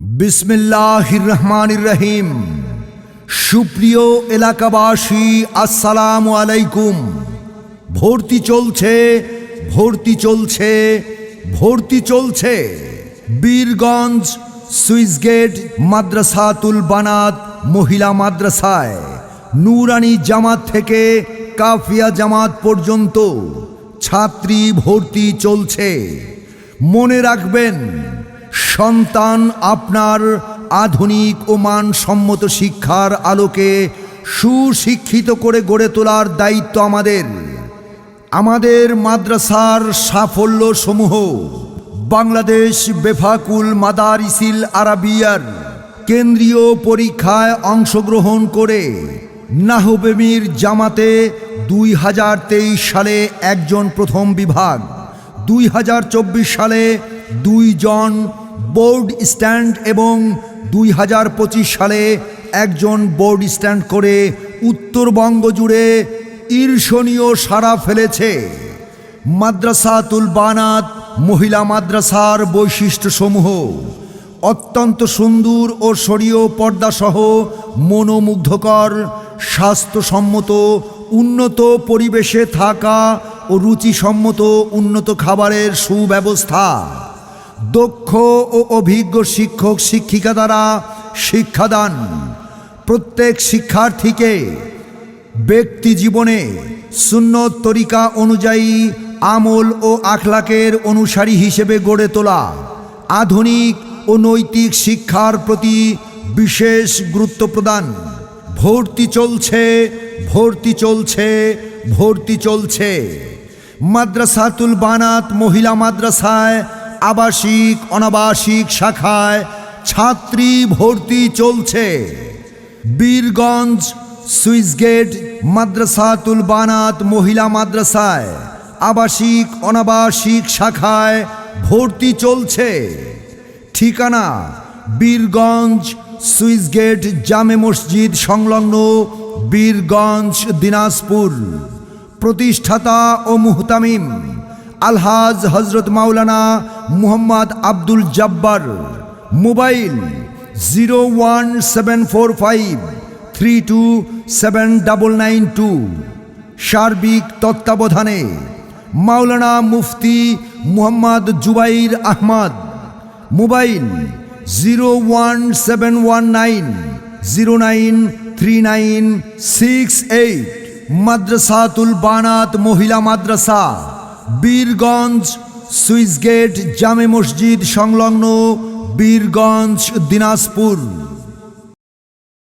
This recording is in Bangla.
বিসমিল্লাহির রহমানির রহিম সুপ্রিয় এলাকাবাসী, আসসালাম আলাইকুম। ভর্তি চলছে ভর্তি চলছে ভর্তি চলছে। বীরগঞ্জ সুইসগেট মাদ্রাসাতুল বানাত মহিলা মাদ্রাসায়। নুরানি জামাত থেকে কাফিয়া জামাত পর্যন্ত ছাত্রী ভর্তি চলছে। মনে রাখবেন সন্তান আপনার আধুনিক ও মানসম্মত শিক্ষার আলোকে সুশিক্ষিত করে গড়ে তোলার দায়িত্ব আমাদের। আমাদের মাদ্রাসার সাফল্য সমূহ বাংলাদেশ বেফাকুল মাদারিসিল আরাবিয়ার কেন্দ্রীয় পরীক্ষায় অংশগ্রহণ করে নাহবেমির জামাতে দুই হাজার তেইশ সালে একজন প্রথম বিভাগ, দুই হাজার চব্বিশ সালে দুইজন বোর্ড স্ট্যান্ড এবং দুই হাজার পঁচিশ সালে একজন বোর্ড স্ট্যান্ড করে উত্তরবঙ্গ জুড়ে ঈর্ষণীয় সাড়া ফেলেছে। মাদ্রাসাতুল বানাত মহিলা মাদ্রাসার বৈশিষ্ট্যসমূহ, অত্যন্ত সুন্দর ও সরীয় পর্দাসহ মনোমুগ্ধকর, স্বাস্থ্যসম্মত, উন্নত পরিবেশে থাকা ও রুচিসম্মত উন্নত খাবারের সুব্যবস্থা। দক্ষ ও অভিজ্ঞ শিক্ষক, শিক্ষিকা দ্বারা শিক্ষাদান। প্রত্যেক শিক্ষার্থীকে ব্যক্তি জীবনে সুন্নত তরিকা অনুযায়ী আমল ও আখলাকের অনুসারী হিসেবে গড়ে তোলা আধুনিক ও নৈতিক শিক্ষার প্রতি বিশেষ গুরুত্ব প্রদান। ভর্তি চলছে ভর্তি চলছে ভর্তি চলছে। মাদ্রাসাতুল বানাত মহিলা মাদ্রাসায় আবাসিক, অনাবাসিক শাখায় ছাত্রী ভর্তি চলছে। বীরগঞ্জ সুইসগেট মাদ্রাসাতুল বানাত মহিলা মাদ্রাসায় আবাসিক, অনাবাসিক শাখায় ভর্তি চলছে। ঠিকানা বীরগঞ্জ সুইসগেট জামে মসজিদ সংলগ্ন বীরগঞ্জ দিনাজপুর। প্রতিষ্ঠাতা ও মুহতামিম আলহাজ হজরত মাওলানা Muhammad Abdul Jabbar, mobile zero one seven four five three two seven double nine two. সার্বিক তত্ত্বাবধানে মাওলানা মুফতি Muhammad Zubair Ahmad, mobile zero one seven one nine zero nine three nine six eight. মাদ্রাসাতুল বানাত মহিলা মাদ্রাসা, বীরগঞ্জ সুইসগেট জামে মসজিদ সংলগ্ন বীরগঞ্জ দিনাজপুর।